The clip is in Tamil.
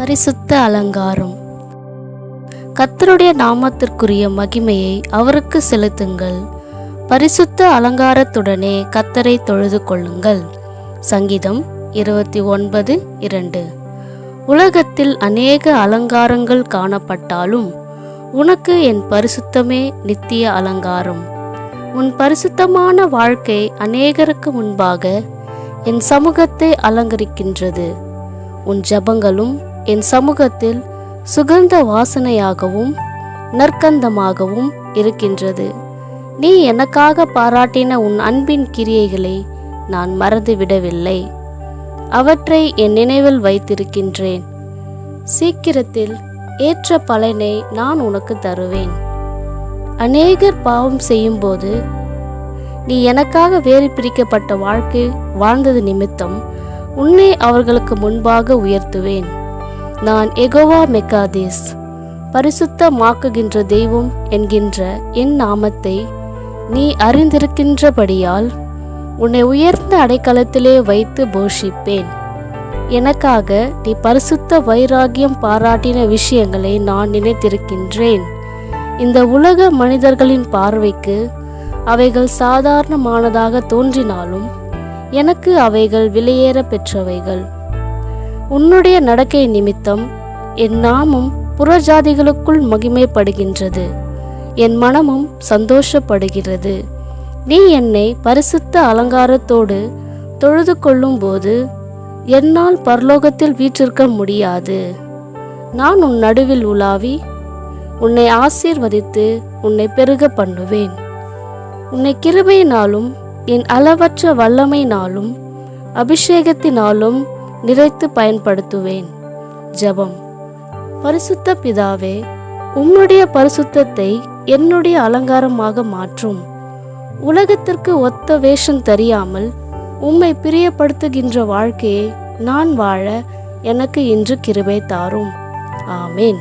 பரிசுத்த அலங்காரம். கத்தருடைய நாமத்திற்குரிய மகிமையை அவருக்கு செலுத்துங்கள். பரிசுத்த அலங்காரத்துடனே கத்தரை தொழுது கொள்ளுங்கள். சங்கீதம் இருபத்தி ஒன்பது இரண்டு. உலகத்தில் அநேக அலங்காரங்கள் காணப்பட்டாலும் உனக்கு என் பரிசுத்தமே நித்திய அலங்காரம். உன் பரிசுத்தமான வாழ்க்கை அநேகருக்கு முன்பாக என் சமூகத்தை அலங்கரிக்கின்றது. உன் ஜபங்களும் என் சமூகத்தில் சுகந்த வாசனையாகவும் நற்கந்தமாகவும் இருக்கின்றது. நீ எனக்காக பாராட்டின உன் அன்பின் கிரியைகளை நான் மறந்துவிடவில்லை. அவற்றை என் நினைவில் வைத்திருக்கின்றேன். சீக்கிரத்தில் ஏற்ற பலனை நான் உனக்கு தருவேன். அநேகர் பாவம் செய்யும்போது நீ எனக்காக வேறு பிரிக்கப்பட்ட வாழ்க்கை வாழ்ந்தது நிமித்தம் உன்னை அவர்களுக்கு முன்பாக உயர்த்துவேன். நான் எகோவா மெக்காதேஸ். பரிசுத்தமாக்குகின்ற தெய்வம் என்கின்ற என் நாமத்தை நீ அறிந்திருக்கின்றபடியால் உன்னை உயர்ந்த அடைக்கலத்திலே வைத்து போஷிப்பேன். எனக்காக நீ பரிசுத்த வைராகியம் பாராட்டின விஷயங்களை நான் நினைத்திருக்கின்றேன். இந்த உலக மனிதர்களின் பார்வைக்கு அவைகள் சாதாரணமானதாக தோன்றினாலும் எனக்கு அவைகள் விலையேற பெற்றவைகள். உன்னுடைய நடக்கை நிமித்தம் என் நாமும் புறஜாதிகளுக்குள் மகிமைப்படுகின்றது. என் மனமும் சந்தோஷப்படுகிறது. நீ என்னை பரிசுத்த அலங்காரத்தோடு தொழுது கொள்ளும்போது என்னால் பரலோகத்தில் வீற்றிருக்க முடியாது. நான் உன் நடுவில் உலாவி உன்னை ஆசீர்வதித்து உன்னை பெருக பண்ணுவேன். உன்னை கிருபையினாலும் என் அளவற்ற வல்லமையினாலும் அபிஷேகத்தினாலும் நிறைத்து பயன்படுத்துவேன். ஜெபம். பரிசுத்த பிதாவே உம்முடைய பரிசுத்தத்தை என்னுடைய அலங்காரமாக மாற்றும். உலகத்திற்கு ஒத்த வேஷம் தெரியாமல் உம்மை பிரியப்படுத்துகின்ற வாழ்க்கையை நான் வாழ எனக்கு இன்று கிருபை தாரும். ஆமேன்.